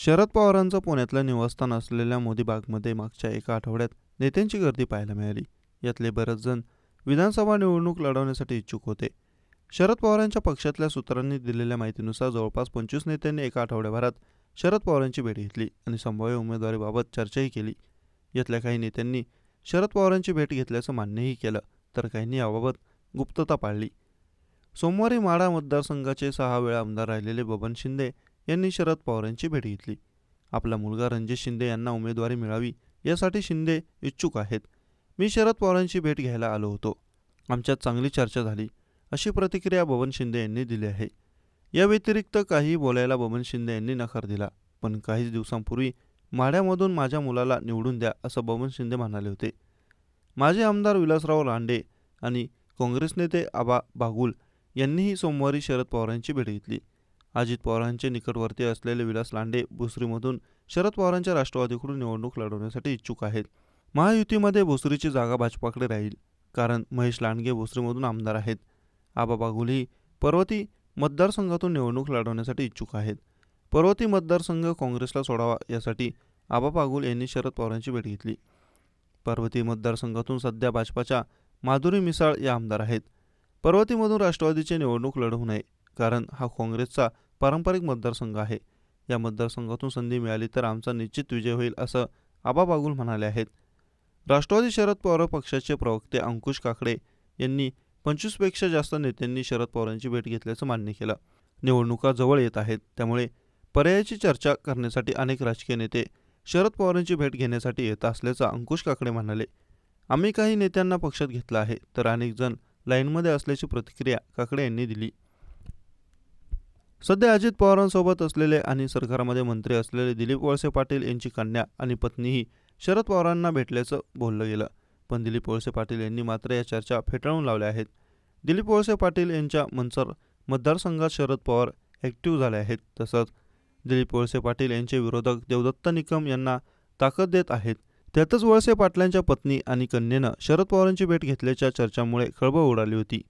शरद पवारांचं पुण्यातलं निवासस्थान असलेल्या मोदी बागमध्ये मागच्या एका आठवड्यात नेत्यांची गर्दी पाहायला मिळाली. यातले बरेच जण विधानसभा निवडणूक लढवण्यासाठी इच्छुक होते. शरद पवारांच्या पक्षातल्या सूत्रांनी दिलेल्या माहितीनुसार जवळपास पंचवीस नेत्यांनी एका आठवड्याभरात शरद पवारांची भेट घेतली आणि संभाव्य उमेदवारीबाबत चर्चाही केली. यातल्या काही नेत्यांनी शरद पवारांची भेट घेतल्याचं मान्यही केलं तर काहींनी याबाबत गुप्तता पाळली. सोमवारी माढा मतदारसंघाचे सहा वेळा आमदार राहिलेले बबन शिंदे यांनी शरद पवारांची भेट घेतली. आपला मुलगा रणजित शिंदे यांना उमेदवारी मिळावी यासाठी शिंदे इच्छुक आहेत. मी शरद पवारांची भेट घ्यायला आलो होतो. आमच्यात चांगली चर्चा झाली. अशी प्रतिक्रिया बबन शिंदे यांनी दिली आहे. या व्यतिरिक्त काही बोलायला बबन शिंदे यांनी नकार दिला. पण काही दिवसांपूर्वी माढ्यामधून माझ्या मुलाला निवडून द्या असं बबन शिंदे म्हणाले होते. माजी आमदार विलासराव रांडे आणि काँग्रेस नेते आबा बागुल यांनीही सोमवारी शरद पवारांची भेट घेतली. अजित पवारांचे निकटवर्ती असलेले विलास लांडे भुसरीमधून शरद पवारांच्या राष्ट्रवादीकडून निवडणूक लढवण्यासाठी इच्छुक आहेत. महायुतीमध्ये भोसरीची जागा भाजपाकडे राहील कारण महेश लांडगे भोसरीमधून आमदार आहेत. आबा बागुली पर्वती मतदारसंघातून निवडणूक लढवण्यासाठी इच्छुक आहेत. पर्वती मतदारसंघ काँग्रेसला सोडावा यासाठी आबा पागुल यांनी शरद पवारांची भेट घेतली. पर्वती मतदारसंघातून सध्या भाजपाच्या माधुरी मिसाळ या आमदार आहेत. पर्वतीमधून राष्ट्रवादीची निवडणूक लढवू नये कारण हा काँग्रेसचा पारंपरिक मतदारसंघ आहे. या मतदारसंघातून संधी मिळाली तर आमचा निश्चित विजय होईल असं आबा बागुल म्हणाले आहेत. राष्ट्रवादी शरद पवार पक्षाचे प्रवक्ते अंकुश काकडे यांनी पंचवीसपेक्षा जास्त नेत्यांनी शरद पवारांची भेट घेतल्याचं मान्य केलं. निवडणुका जवळ येत आहेत त्यामुळे पर्यायाची चर्चा करण्यासाठी अनेक राजकीय नेते शरद पवारांची भेट घेण्यासाठी येत असल्याचं अंकुश काकडे म्हणाले. आम्ही काही नेत्यांना पक्षात घेतलं आहे तर अनेक जण लाईनमध्ये असल्याची प्रतिक्रिया काकडे यांनी दिली. सध्या अजित पवारांसोबत असलेले आणि सरकारमध्ये मंत्री असलेले दिलीप वळसे पाटील यांची कन्या आणि पत्नीही शरद पवारांना भेटल्याचं बोललं गेलं. पण दिलीप वळसे पाटील यांनी मात्र या चर्चा फेटाळून लावल्या आहेत. दिलीप वळसे पाटील यांच्या मनसर मतदारसंघात शरद पवार ॲक्टिव्ह झाले आहेत. तसंच दिलीप वळसे पाटील यांचे विरोधक देवदत्त निकम यांना ताकद देत आहेत. त्यातच वळसे पाटलांच्या पत्नी आणि कन्येनं शरद पवारांची भेट घेतल्याच्या चर्चांमुळे खळबळ उडाली होती.